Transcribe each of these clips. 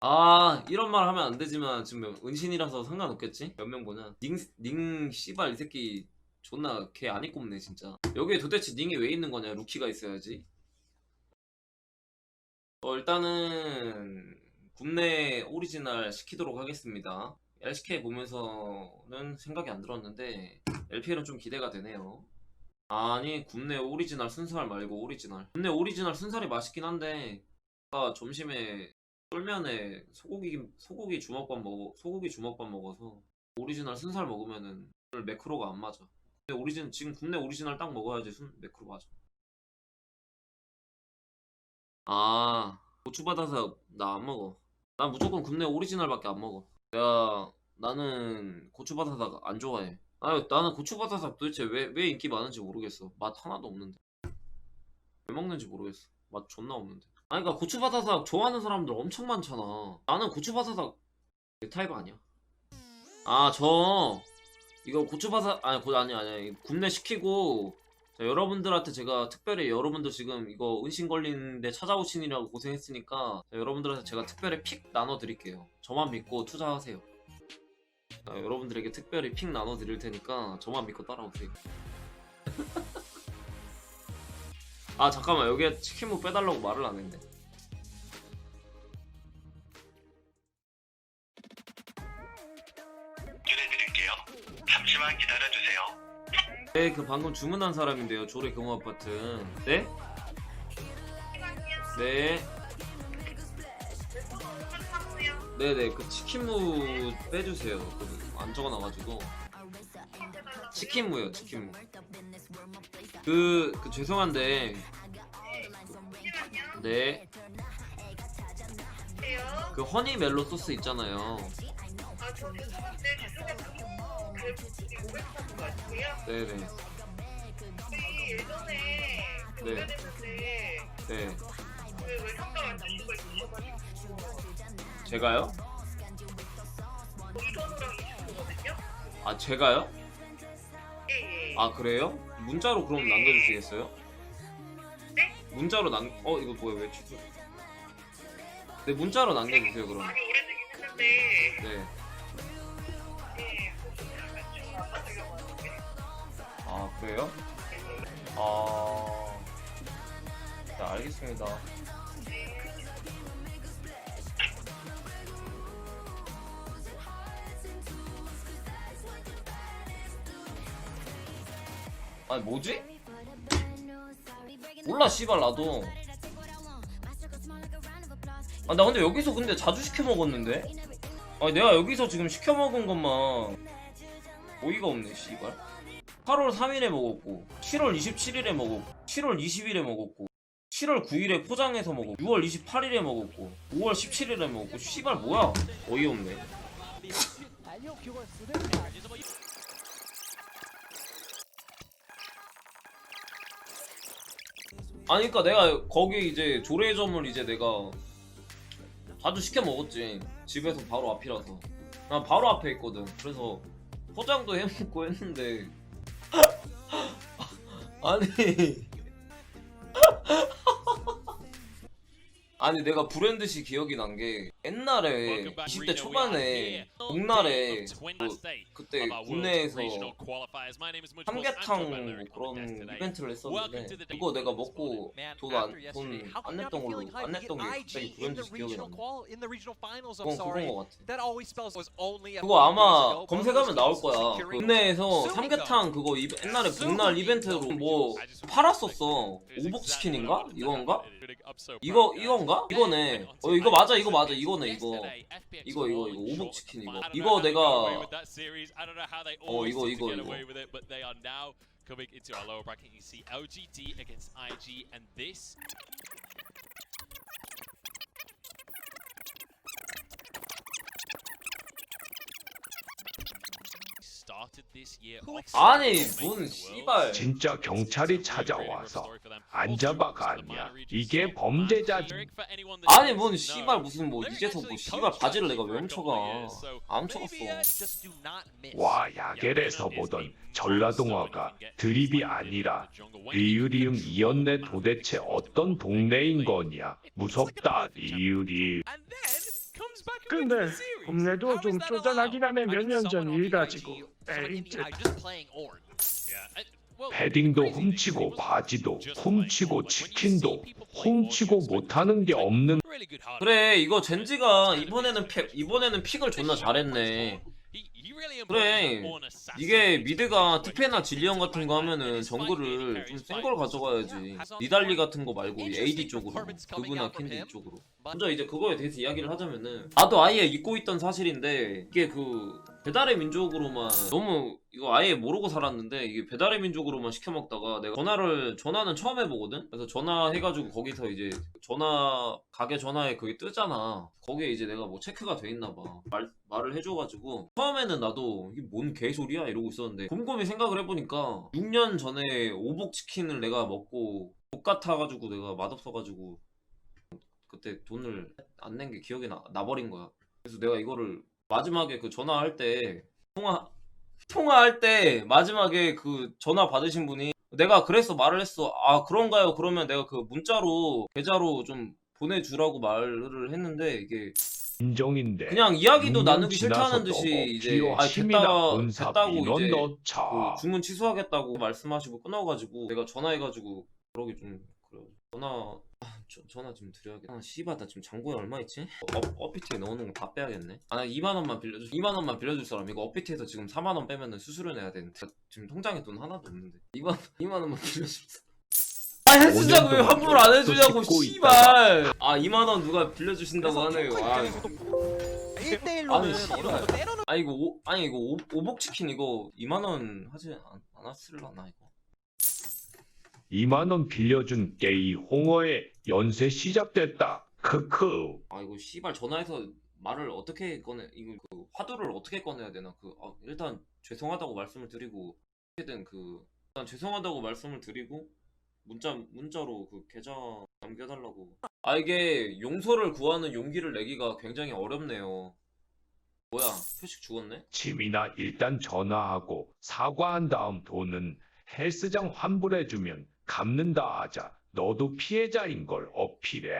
아 이런 말 하면 안 되지만 지금 은신이라서 상관없겠지? 몇 명 보냐? 닝, 닝 씨발 이 새끼 존나 걔 안 입고 없네 진짜. 여기에 도대체 닝이 왜 있는 거냐? 루키가 있어야지. 어 일단은 국내 오리지널 시키도록 하겠습니다. LCK 보면서는 생각이 안 들었는데 LPL은 좀 기대가 되네요. 아니 국내 오리지널 순살 말고 오리지널. 국내 오리지널 순살이 맛있긴 한데 아까 점심에 쫄면에 소고기 소고기 주먹밥 먹어 소고기 주먹밥 먹어서 오리지널 순살 먹으면은 매크로가 안 맞아. 근데 오리진 지금 국내 오리지널 딱 먹어야지 순 매크로 맞아. 아 고추바다사 나안 먹어. 난 무조건 국내 오리지널밖에 안 먹어. 내가 나는 고추바다사 안 좋아해. 아 나는 고추바다사 도대체 왜 왜 인기 많은지 모르겠어. 맛 하나도 없는데. 왜 먹는지 모르겠어. 맛 존나 없는데. 아니 그니까 고추바사삭 좋아하는 사람들 엄청 많잖아. 나는 고추바사삭 내 타입 아니야. 아 저 이거 고추바사 아니 고 아니 아니 굽내 시키고 자, 여러분들한테 제가 특별히 여러분들 지금 이거 은신 걸리는데 찾아오시느라고 고생했으니까 자, 여러분들한테 제가 특별히 픽 나눠 드릴게요. 저만 믿고 투자하세요. 자, 여러분들에게 특별히 픽 나눠 드릴 테니까 저만 믿고 따라오세요 아 잠깐만 여기에 치킨무 빼달라고 말을 안 했네 드릴게요. 잠시만 기다려주세요. 네, 그 방금 주문한 사람인데요. 조례 경호 아파트. 네? 네. 네네, 그 치킨무 빼주세요. 그안 적어놔가지고. 치킨무요, 치킨무. 그, 그 죄송한데. 네. 그 허니 멜로 소스 있잖아요. 아, 저 죄송한데 죄송해요. 그 부분이 500원 맞고요. 네네. 우리 예전에 그 네. 오래됐는데 네. 그왜 상담 안거 있으셔가지고 제가요? 이선우랑 이주거든요. 아, 제가요? 예, 예. 아 그래요? 문자로 그럼 남겨주시겠어요? 네? 문자로 남.. 어 이거 뭐야 왜 취소 네 문자로 남겨주세요 그럼 많이 오래되긴 했는데 네. 예, 그좀 약간 좀안 받으려고 하는데. 아 그래요? 아... 네 알겠습니다 아니 뭐지? 몰라 씨발 나도. 아 나 근데 여기서 근데 자주 시켜 먹었는데? 아니 내가 여기서 지금 시켜 먹은 것만 어이가 없네 씨발. 8월 3일에 먹었고 7월 27일에 먹었고 7월 20일에 먹었고 7월 9일에 포장해서 먹었고 6월 28일에 먹었고 5월 17일에 먹었고 씨발 뭐야? 어이없네 아니 그니까 내가 거기 이제 조례점을 이제 내가 자주 시켜 먹었지. 집에서 바로 앞이라서. 난 바로 앞에 있거든. 그래서 포장도 해먹고 했는데. 아니. 아니 내가 브랜드시 기억이 난 게 옛날에 20대 초반에 복날에 뭐 그때 국내에서 삼계탕 뭐 그런 이벤트를 했었는데 그거 내가 먹고 돈안 안 냈던 걸로 안 냈던 게 갑자기 브랜드시 기억이 나네. 그건 그건 거 같아. 그거 아마 검색하면 나올 거야. 그 국내에서 삼계탕 그거 이- 옛날에 복날 이벤트로 뭐 팔았었어. 오복치킨인가? 이건가? 이거 이건가? 이거네 어 이거 맞아 이거 맞아 이거네 이거 이거 이거 이거 오복 치킨 이거 이거 내가 어 이거 이거 이거 Coming into our lower bracket, you see LGD against IG, and this 아니 뭔. 씨발 진짜 경찰이 찾아와서 안 잡아가 아니야. 이게 범죄자지. 아니 뭔 씨발 무슨 뭐 이제서 뭐 씨발 바지를 내가 왜 훔쳐가? 안 훔쳐갔어. 와 야겔에서 보던 전라동화가 드립이 아니라 리으리응 이었네 도대체 어떤 동네인 거냐? 무섭다 리으리 근데 How 좀 쪼잔하긴? 하네 몇 년 전 일가지고 IG, someone in 에이 the IG just playing orange. Yeah. and- well, 패딩도 훔치고 바지도 훔치고 치킨도 훔치고 못하는 게 없는. 그래 이거 젠지가 이번에는 픽 이번에는 픽을 존나 잘했네 그래 이게 미드가 티페나 질리언 같은 거 하면은 정글을 좀 센. 걸 가져가야지 니달리 같은 거 말고 이 AD 쪽으로 그브나 캔디 쪽으로 먼저 이제 그거에 대해서 이야기를 하자면은 나도 아예 잊고 있던 사실인데 이게 그 배달의 민족으로만 너무 이거 아예 모르고 살았는데 이게 배달의 민족으로만 시켜 먹다가 내가 전화를 전화는 처음 해보거든? 그래서 전화해가지고 거기서 이제 전화 가게 전화에 그게 뜨잖아. 거기에 이제 내가 뭐 체크가 돼 있나 봐. 말, 말을 해줘가지고 처음에는 나도 이게 뭔 개소리야? 이러고 있었는데 곰곰이 생각을 해보니까 6년 전에 오복 치킨을 내가 먹고 못 같아가지고 내가 맛없어가지고 그때 돈을 안 낸 게 기억이 나, 나버린 거야. 그래서 내가 이거를 마지막에 그 전화할 때 통화 통화할 때 마지막에 그 전화 받으신 분이 내가 그래서 말을 했어. 아 그런가요? 그러면 내가 그 문자로 계좌로 좀 보내주라고 말을 했는데 이게 인정인데 그냥 이야기도 6년 나누기 싫다는 듯이 이제 아 됐다 됐다고 이제 그 주문 취소하겠다고 말씀하시고 끊어가지고 내가 전화해가지고 그러기 좀. 전화 아, 저, 전화 좀 드려야겠다. 아, 씨발 나 지금 잔고에 얼마 있지? 어, 어피티에 넣어놓은 거 다 빼야겠네. 아, 나 2만 원만 빌려줄 2만 원만 빌려줄 사람 이거 어피티에서 지금 4만 원 빼면은 수수료 내야 되는데 지금 통장에 돈 하나도 없는데 2만 2만 원만 빌려줄 사람. 아 해주자고 왜 환불 안 해주냐고 또 씨발. 아 2만 원 누가 빌려주신다고 하네요. 아, 1대1로는 아니, 어느 씨발. 정도 때려놓는 아 이거 오, 아니 이거 오, 오복 치킨 이거 2만 원 하지 않, 않았을라나 이거. 2만 원 빌려준 게이 홍어의 연세 시작됐다. 크크. 아 이거 씨발 전화해서 말을 어떻게 꺼내 이거 그 화두를 어떻게 꺼내야 되나. 그 아, 일단 죄송하다고 말씀을 드리고 어떻게든 그 일단 죄송하다고 말씀을 드리고 문자 문자로 그 계좌 남겨달라고. 아 이게 용서를 구하는 용기를 내기가 굉장히 어렵네요. 뭐야 표식 죽었네? 치미나 일단 전화하고 사과한 다음 돈은 헬스장 환불해주면 갚는다 하자. 너도 피해자인 걸 어필해.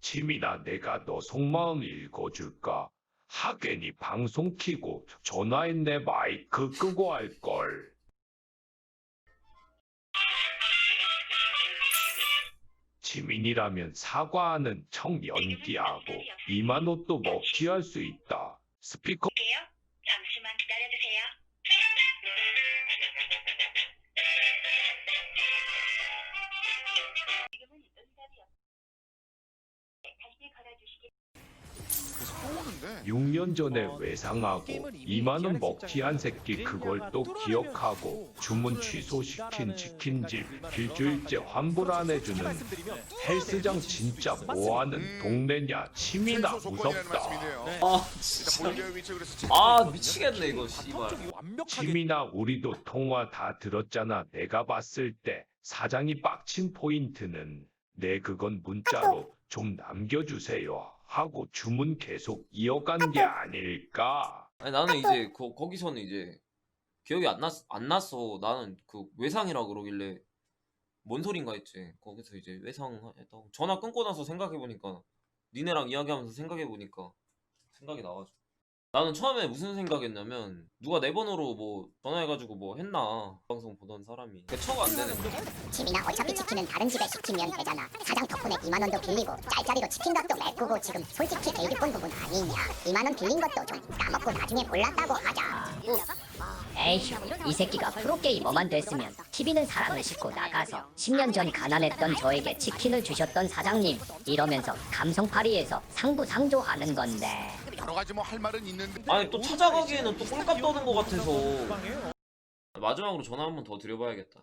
치미나 내가 너 속마음 읽어줄까? 하괜히 방송 키고 전화했네. 마이크 끄고 할걸. 지민이라면 사과하는 청 연기하고 2만 원도 먹튀할 수 있다. 스피커 6년 전에 외상하고 2만 원 먹튀한 새끼 그걸 또 기억하고 주문 취소시킨 치킨집 일주일째 환불 안 해주는 헬스장 진짜 뭐하는 동네냐? 치미나 무섭다. 아 진짜. 아 미치겠네 이거 씨발. 치미나 우리도 통화 다 들었잖아. 내가 봤을 때 사장이 빡친 포인트는 내 그건 문자로 좀 남겨주세요 하고 주문 계속 이어간 게 아닐까. 아니 나는 이제 거, 거기서는 이제 기억이 안 났, 안 났어. 나는 그 외상이라 그러길래 뭔 소린가 했지. 거기서 이제 외상했다고. 전화 끊고 나서 생각해 보니까 니네랑 이야기하면서 생각해 보니까 생각이 나가지고. 나는 처음에 무슨 생각했냐면 누가 내 번호로 뭐 전화해가지고 뭐 했나 방송 보던 사람이. 대처가 안 되는 거야. 지민아 어차피 치킨은 다른 집에 시키면 되잖아. 사장 덕분에 2만 원도 빌리고 짤짤이로 치킨 값도 메꾸고 지금 솔직히 제일 기쁜 부분 아니냐. 2만 원 빌린 것도 좀 까먹고 나중에 몰랐다고 하자. 에이휴, 이 새끼가 프로게이머만 됐으면 TV는 사랑을 싣고 나가서 10년 전 가난했던 저에게 치킨을 주셨던 사장님. 이러면서 감성파리에서 상부상조하는 건데 여러 가지 뭐 할 말은 있는데 아니 또 찾아가기에는 또 꼴값 떠는 것 같아서 마지막으로 전화 한 번 더 드려봐야겠다.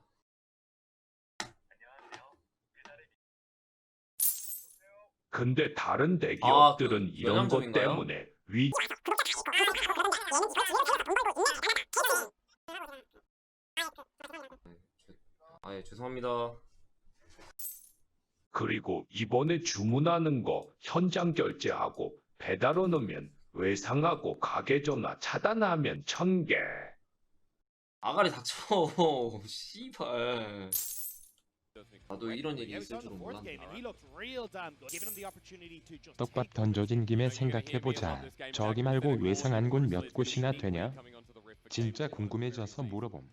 근데 다른 대기업들은 그 이런 것? 때문에 위 아예 죄송합니다. 그리고 이번에 주문하는 거 현장 결제하고 배달 오면 외상하고 가게 전화 차단하면 천 개. 아가리 닥쳐 씨발 나도 이런 일이 있을 줄은 몰랐네. 떡밥 던져진 김에 생각해보자. 저기 말고 외상한군 몇 곳이나 되냐? 진짜 궁금해져서 물어봄.